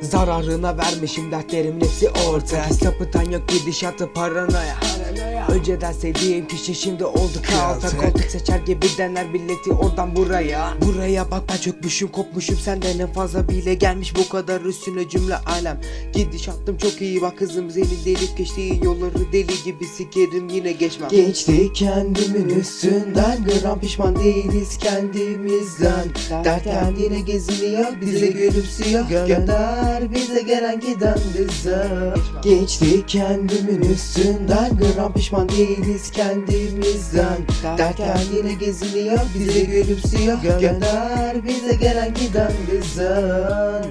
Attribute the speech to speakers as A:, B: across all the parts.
A: Zararına vermişim dertlerimin hepsi orta Sapıtan yok gidişatı paranoya Önceden sevdiğim kişi şimdi oldu kalta Koltuk seçer gibi dener billeti oradan buraya. Buraya bak ben çökmüşüm kopmuşum. Senden en fazla bile gelmiş bu kadar üstüne cümle alem. Gidişatım çok iyi. Bak kızım senin delip geçtiğin yolları deli gibi sikerim yine geçmem. Geçti kendimin üstünden. Gram pişman değiliz kendimizden. Dert kendine geziniyor bize gülümsüyor Gönder bize gelen giden bize. Geçti kendimin üstünden. Gram pişman değiliz kendimizden. Dert kendine geziniyor bize gülümsüyor. Gönder bize gelen giden bizden.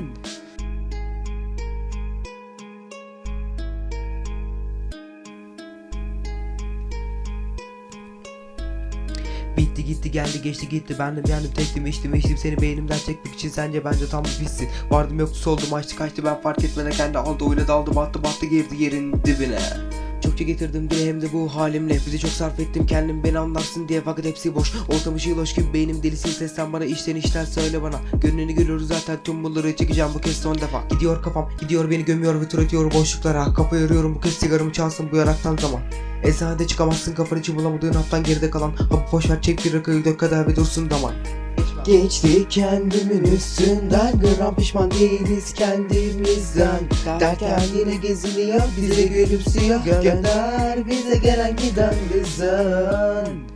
A: Bitti gitti geldi geçti gitti. Ben de yandım tektim içtim içtim. Seni beynimden çekmek için sence bence tam bir pissin Vardım yoktu soldum açtı kaçtı. Ben fark etmeden kendi aldı oyuna daldı battı battı girdi yerin dibine Çokça getirdim dile hem de bu halimle. Bizi çok sarf ettim kendim beni anlarsın diye. Fakat hepsi boş. Ortam ışığı loş gibi beynim delisin sesten bana işten işten söyle bana. Gönlünü görüyoruz zaten tüm bunları çekeceğim bu kez son defa. Gidiyor kafam gidiyor beni gömüyor ve tur atıyor boşluklara. Kafa yoruyorum bu kez sigaramı çalsın bu yaraktan zaman. Eczanede çıkamazsın kafanı için bulamadığın haftan geride kalan. Hapı boş ver çek bir rakıyı dök kadar ve dursun daman Geçti. Kendimin üstünden Gram pişman değiliz kendimizden. Dert kendine geziniyor bize gülümsüyor Gönder bize gelen giden bizden